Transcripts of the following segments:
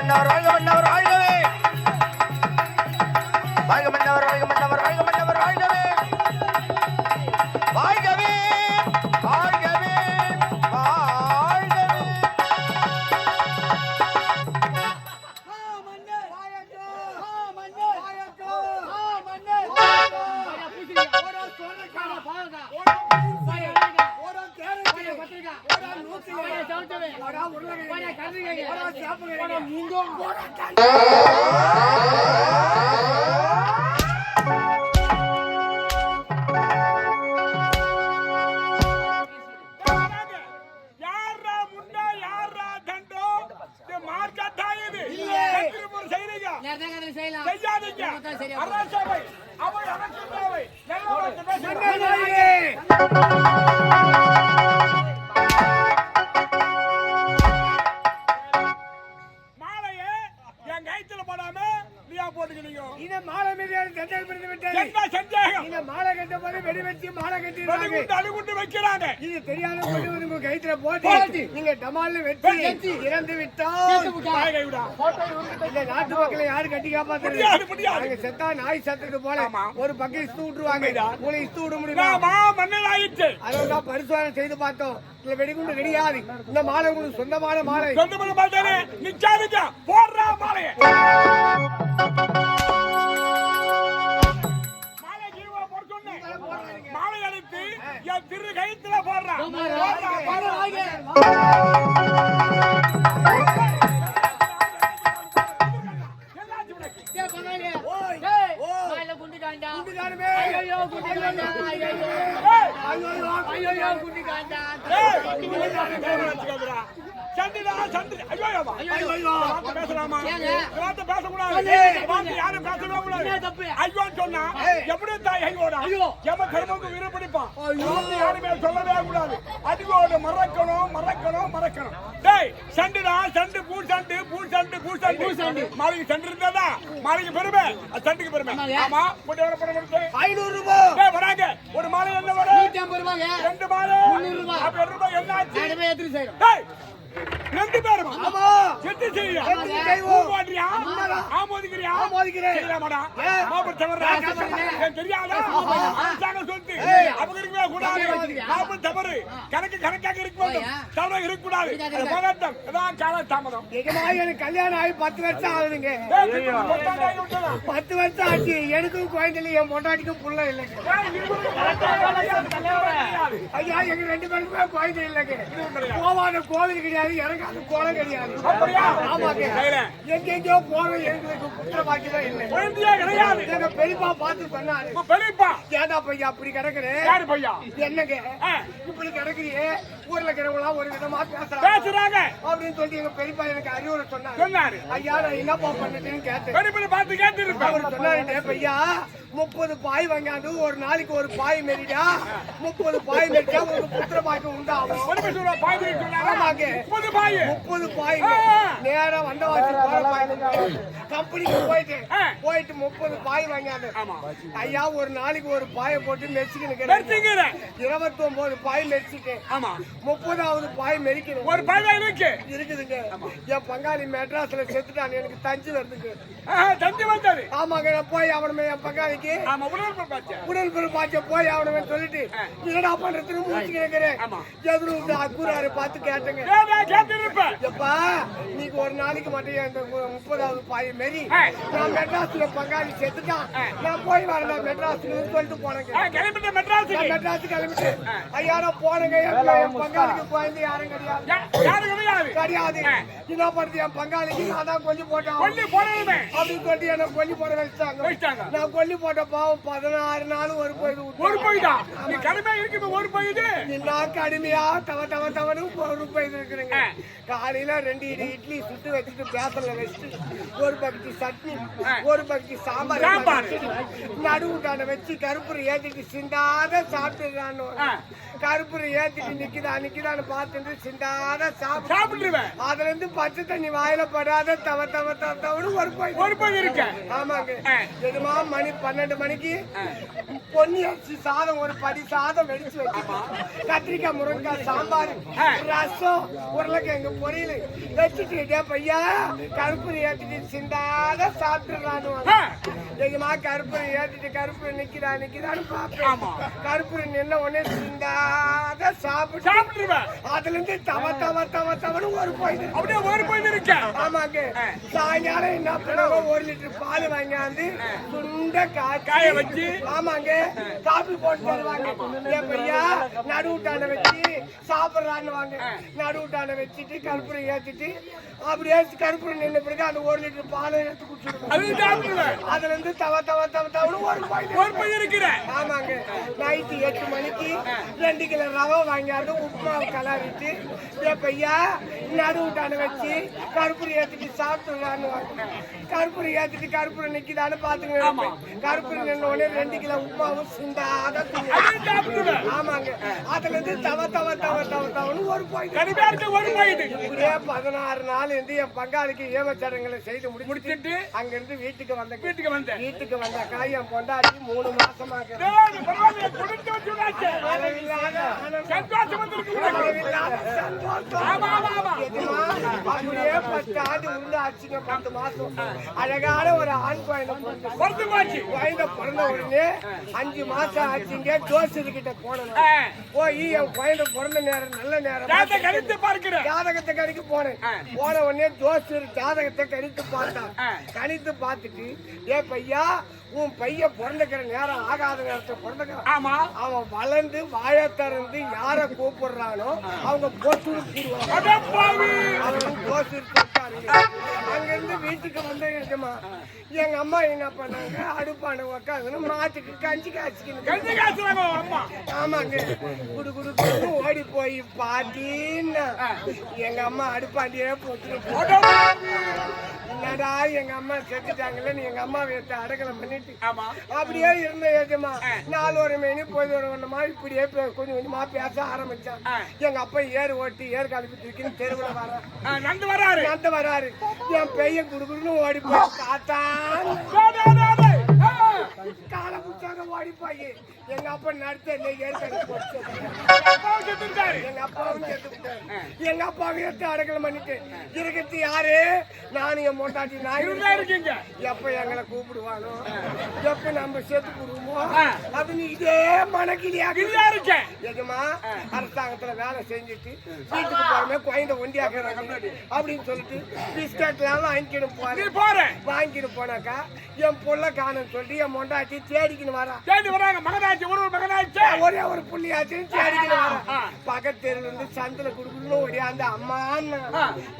மன்னவர் வாழ்க மன்னவர் அரசவை அவை அரசாவை நல்ல பேசுங்க போடாம நீயா போட்டுக்கிறீங்க இந்த மாலை மீது தண்டனை பிடித்து விட்டது என்ன சந்தேகம்? இந்த மாலை கட்ட போது வெடி வச்சு மாலை கட்டிடுறாங்க. வெடிகுண்டு அணுகுண்டு வைக்கிறாங்க. இது தெரியாத கொண்டு வந்து உங்க கைத்துல போட்டு. நீங்க டமால்னு வெட்டி இறந்து விட்டோம் இந்த நாட்டு மக்களை யாரு கட்டி காப்பாத்துறது. நாங்க செத்தா நாய் சத்துக்கு போல. ஒரு பக்கம் இஸ்து விட்டுருவாங்க. உங்களை இஸ்து விட முடியுமா? மன்னன் ஆயிடுச்சு அதெல்லாம் பரிசோதனை செய்து பார்த்தோம். இல்ல வெடிகுண்டு கிடையாது இந்த மாலை உங்களுக்கு சொந்தமான மாலை. சொந்த பண்ண மாட்டானே நிச்சாதிக்க போடுறா மாலைய. மாலை மாலை அடித்து என் திரு கைத்துல போடுறா. வார்த்தை பேசக்கூடாது. வார்த்தை யாரும் பேசவே கூடாது. ஐயோன்னு சொன்னா, எப்படி தாய் ஐயோடா? எம தர்மத்துக்கு வீரப்படிப்பான். யாருமே சொல்லவே கூடாது. அடியோடு மறக்கணும், மறக்கணும், மறக்கணும். டேய், சண்டுடா, சண்டு, பூ சண்டு, பூ சண்டு, பூ சண்டு. மாலைக்கு சண்டு இருந்தாதா? மாலைக்கு பெருமை. சண்டுக்கு பெருமை. ஆமா, போட்டு எவ்வளவு பணம் கொடுத்து? ஐநூறு ரூபாய் டேய், வராங்க. ஒரு மாலை என்ன வரும்? ரெண்டு மாலை. அப்ப ரெண்டு ரூபாய் என்ன ஆச்சு? டேய், ரெண்டு பேருமா? ஆமா எட்டு செய்யா? போடுறியா? ஆமோதிக்கிறியா? ஆமோதிக்கிறேன். செய்யலாமாடா? ஏன்? மாப்பிள்ளை தவறுடா. எனக்கு தெரியாதா? அரசாங்கம் சொல்லுது. அவங்க இருக்கவே கூடாது. மாப்பிள்ளை தவறு. கணக்கு கணக்காக இருக்க வேண்டும். தவறாக இருக்கக்கூடாது. அது போராட்டம். இதான் கால தாமதம். எனக்கு கல்யாணம் ஆகி பத்து வருஷம் ஆகுதுங்க? பத்து வருஷம் ஆச்சு எனக்கும் குழந்தை என் பொண்டாட்டிக்கும் புள்ள இல்லைங்க. ஐயா எங்க ரெண்டு பேருக்குமே குழந்தை இல்லைங்க போவாத கோவில் கிடையாது இறங்காத கோலம் கிடையாது. எங்கெங்கயோ போறோம் எங்களுக்கு குற்ற பாக்கியதான் இல்லை. குழந்தையே கிடையாது. எங்க பெரியப்பா பார்த்து சொன்னாரு. பெரியப்பா. ஏடா பையா அப்படி கிடக்குறேன் பையா? என்னங்க? இப்படி கிடக்குறியே? ஊர்ல இருக்கிறவங்களா ஒரு விதமா பேசுறாங்க பேசுறாங்க. அப்படின்னு சொல்லி எங்க பெரியப்பா எனக்கு அறிவுரை சொன்னாரு சொன்னாரு. ஐயா நான் என்னப்பா பண்ணிட்டேன்னு கேட்டேன் பெரியப்பனை பார்த்து. அவர் சொன்னாரு பையா முப்பது பாய் வாங்காந்து ஒரு நாளைக்கு ஒரு பாய் மெரிடா முப்பது பாய் மெரிட்டா ஒரு புத்திர பாய்க்கு உண்டாகும். முப்பது பாய். முப்பது பாய் ஆ. நேரா வந்தவாசி போற பாய் கம்பெனிக்கு போயிட்டு. போயிட்டு முப்பது பாய் வாங்காது. ஐயா ஒரு நாளைக்கு ஒரு பாயை போட்டு பெருசுங்கிற. இருபத்தி ஒன்பது பாய் மெரிச்சிட்டேன் ஆமா. முப்பதாவது பாய் மெரிக்கணும் ஒரு பாய் தான் இருக்கு. இருக்குதுங்க. என் பங்காளி மெட்ராஸ்ல செத்துட்டான் எனக்கு தஞ்சு வருதுங்க. தந்தி வந்தது. ஆமாங்க நான் போய் அவனை என் பங்காளி நாளைக்கு ஆமா உடல் பாச்ச உடல் போய் அவனை சொல்லிட்டு என்னடா பண்றதுன்னு முடிச்சு கேட்கிறேன். எதிர விட்டு அக்கூறாரு பார்த்து கேட்டேங்க. எப்பா நீங்க ஒரு நாளைக்கு மட்டும் இந்த மு- முப்பதாவது பாய் மாரி. நான் மெட்ராஸ்ல பங்காளி செத்துட்டான். நான் போய் வரேன் மெட்ராஸ்ல சொல்லிட்டு போனேங்க. நான் மெட்ராஸ் கிளம்பிட்டு ஐயாரா போனங்க என் என் பங்காளிக்கு குழந்தை யாரும் கிடையாது. யா- யாரு கிடையாது. கிடையாது. என்ன பண்ணுறது என் பங்காளிக்கு நான் தான் கொல்லி போட்டேன். கொல்லி போனதுமே அப்படின்னு சொல்லிட்டு என்ன கொல்லி போட வச்சுட்டாங்க. வச்சிட்டாங்க. நான் கொல்லி போட்ட பாவம் பதினாறு நாள் ஒரு போய் ஒரு போய் தான் நீ கடமை இருக்குது ஒரு போய் இது நான் கடுமையா தவ தவ தவனு ஒரு போய் இருக்கிறேங்க. காலையில ரெண்டு இடி இட்லி சுட்டு வச்சுட்டு பேசல வச்சுட்டு ஒரு பக்கத்து சட்னி ஒரு பக்கத்து சாம்பார். நடுவுட்டான வச்சு கருப்பூர் ஏத்திட்டு சிந்தாத சாப்பிட்டுறான்னு ஆ. கருப்பூர் ஏத்திட்டு நிக்குதா நிக்குதான்னு பார்த்துட்டு சிந்தாத சாப்பிட்டு சாப்பிட்டுருவேன். அதுல இருந்து பச்சை தண்ணி வாயில படாத தவ தவ தவ தவனு ஒரு போய் ஒரு போய் இருக்க. ஆமாங்க. எதுமா? மணி பன்னெண்டு மணிக்கு பொன்னி அரிசி சாதம் ஒரு படி சாதம் வெடிச்சு வச்சு கத்திரிக்காய் முருங்கைக்காய் சாம்பார். ரசம் உருளைக்கிழங்கு பொரியல் வச்சுட்டு பையா கருப்பூரி ஏத்திட்டு சிந்தாத சாப்பிட்டுறான்னு. எங்கம்மா கருப்பூரி ஏத்திட்டு கருப்பூரி நிக்கிறா நிக்கிறான்னு. பாப்பேன் கருப்பூரி நின்ன உடனே சிந்தாத சாப்பிட்டு சாப்பிட்டுருவேன் அதுல இருந்து தவ தவ தவ தவனு ஒரு போயிடு அப்படியே ஒரு போய் இருக்க. ஆமாங்க. சாயங்காலம் என்ன பண்ணுவாங்க ஒரு லிட்டர் பால் வாங்கியாந்து சுண்ட காய வச்சு. ஆமாங்க. காபி போட்டு தருவாங்க. என் பையா? நடுவுட்டான வச்சு சாப்பிடுறான்னு வாங்க. நடுவுட்டான வச்சுட்டு கருப்பூரம் ஏத்திட்டு அப்படியே கருப்பூரம் நின்ன பிறகு அந்த ஒரு லிட்டர் பாலை எடுத்து சாப்பிட்டுருவேன் அதுல இருந்து தவ தவ தவ தவனு ஒரு பாயிண்ட் ஒரு போய் இருக்கிற. ஆமாங்க. நைட்டு எட்டு மணிக்கு ரெண்டு கிலோ ரவை வாங்கியாந்து உப்புமாவை கலாவிட்டு என் பையா நடுவுட்டான வச்சு கருப்பூரி ஏத்திட்டு சாப்பிட்டுலான்னு கருப்பூரி ஏத்திட்டு கருப்பூரி நிக்குதான்னு பாத்துங்க. கருப்பூரி நின்ன உடனே ரெண்டு கிலோ உப்புமாவும் தின்னு. அது சாப்பிட்டுருவேன் ஆமாங்க. அதுல இருந்து தவ தவ தவ தவ தவனு ஒரு இருக்க ஒரு போய் இது இப்படியே பதினாறு நாள் இருந்து என் பங்காளிக்கு ஏமச்சடங்களை செய்து முடிச்சுட்டு முடிச்சிட்டு அங்க இருந்து வீட்டுக்கு வந்தேன் வீட்டுக்கு வந்தேன் வீட்டுக்கு வந்தாக்கா என் பொண்டாட்டி மூணு மாசமாக சந்தோஷம் சந்தோஷம். ஆமா ஆமா ஆமா. அப்படியே பத்து ஆண்டு உள்ள ஆச்சுங்க பத்து மாசம் அழகான ஒரு ஆண் குழந்தை. பொறுத்து போச்சு குழந்தை பிறந்த உடனே அஞ்சு மாசம் ஆச்சுங்க ஜோசியர் கிட்ட போனேன். போய் என் குழந்தை பிறந்த நேரம் நல்ல நேரம் கழித்து பார்க்கிறேன் ஜாதகத்தை கணிக்கு போனேன் போன உடனே ஜோசியர் ஜாதகத்தை கணித்து பார்த்தான் கணித்து பார்த்துட்டு ஏ பையா உன் பையன் பிறந்துக்கிற நேரம் ஆகாத நேரத்தை பிறந்துக்கிறான். ஆமா. அவன் வளர்ந்து வாழ திறந்து யார கூப்பிடுறானோ அவங்க போட்டு அங்கிருந்து வீட்டுக்கு வந்த எஜமா. எங்க அம்மா என்ன பண்ணாங்க? அடுப்பான உக்காந்துன்னு மாட்டுக்கு கஞ்சி காய்ச்சிக்கணும் கஞ்சி காசுறாங்க அம்மா. ஆமாங்க. குடு குடு குடுன்னு ஓடி போய் பாத்தீன்னா எங்க அம்மா அடுப்பாண்டியே போட்டு என்னடா எங்க அம்மா செத்துட்டாங்கன்னு எங்க அம்மா வீட்டை அடக்கலம் பண்ணிட்டு ஆமா. அப்படியே இருந்த ஏஜமா நாலு ஒரு மணி போய் ஒரு ஒண்ணுமா இப்படியே கொஞ்சம் கொஞ்சமா பேச ஆரம்பிச்சான். எங்க அப்பா ஏறு ஓட்டி ஏறு கலப்பி தூக்கின்னு தெருவுல வர. ஆ, நந்து வராரு. அந்த வராரு. என் பையன் குடுக்குன்னு ஓடி போய் தாத்தான் காலை புடிச்சாங்க ஓடி போய் எங்க அப்பா நடத்த அப்பாவும். எங்க அப்பாவும் விட்டாரு. எங்க அப்பாவை எடுத்து அடக்கலம் பண்ணிட்டு இருக்கிறது யாரு? நானும் என் மொட்டாட்டி நாய் இவருதான் இருக்கீங்க. எப்ப எங்களை கூப்பிடுவானோ? எப்ப நம்ம சேர்த்து ஆ. அப்படின்னு இதே மனக்கிளியா கிளியா இருக்கேன் எஜமா அரசாங்கத்துல வேலை செஞ்சுட்டு வீட்டுக்கு போறமே குழந்தை ஒண்டியாக்குறாங்க அப்படின்னு சொல்லிட்டு பிஸ்கட் எல்லாம் வாங்கிக்கிட்டு போறேன் போற. வாங்கிட்டு போனாக்கா என் புள்ள காணும்னு சொல்லிட்டு என் மொண்டாட்டி தேடிக்கின்னு வரா தேடி வராங்க. மகனாச்சு ஒரு ஒரு மகனாச்சு ஒரே ஒரு புள்ளியாச்சும் தேடிக்கின்னு வரா. பக்கத்து தெருவுல இருந்து சந்தில குடுக்கணும் ஒடியாந்து அம்மான்னு.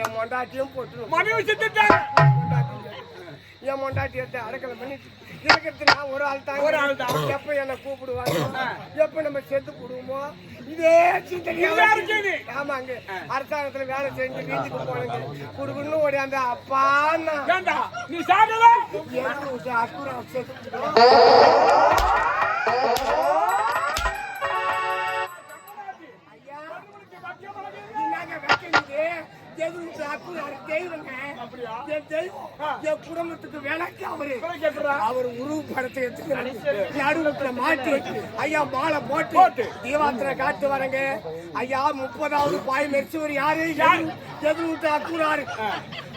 என் மொண்டாட்டியும் போட்டுரும். மனைவி செத்துட்டாங்க. என் மொண்டாட்டி எடுத்து அடக்கலை. பண்ணி இருக்கிறது நான் ஒரு ஆள் தான் ஒரு ஆள் தான். எப்ப என்ன கூப்பிடுவாங்க? எப்ப நம்ம செத்து போடுவோமோ? இதே நீ. ஆமாங்க. அரசாங்கத்துல வேலை செஞ்சு வீட்டுக்கு போனங்க. குடுக்கணும் ஓடியாந்த அப்பான்னா. ஏண்டா? நீ எனக்கு அக்குறா செத்து தெய்வங்க. என் தெய்வம். என் குடும்பத்துக்கு விளக்கு அவரு. அவர் உருவ படத்தை எடுத்து நடுவுல மாட்டி ஐயா மாலை போட்டு தீவாத்திர காட்டு வரங்க. ஐயா முப்பதாவது பாய் மெரிச்சவர் யாரு? எதிர்விட்டு அக்குறாரு.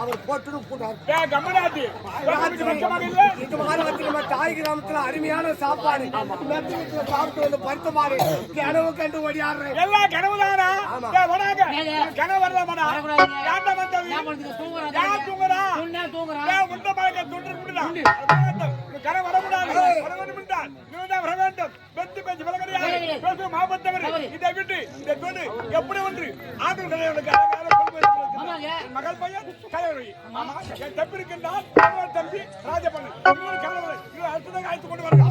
அவர் போட்டு போட்டார் இது மாதத்தில் நம்ம தாய் கிராமத்துல அருமையான சாப்பாடு. சாப்பிட்டு வந்து பருத்த மாறு கிணவு கண்டு ஓடியாடுறேன். வராங்க. கனவு படுத்துக்க தூங்குறேன். யார் தூங்குறா. ஏன் உண்ட மழைக்க துண்டு குண்டுடா கனவு வரக்கூடாது வர வேண்டும் என்றால் நீதான் வர வேண்டும். வெத்து பேச்சு விலகடியாது. பேசும் மாபத்தவர். இதை விட்டு இதை கொண்டு எப்படி ஒன்று ஆண்டு கலைவனுக்கு மகள் பையன் கலைவரி. ஆமா என் தம்பி இருக்கின்றான் இன்னொரு தம்பி இன்னொரு அடுத்ததாக அழைத்து கொண்டு வருகிறார்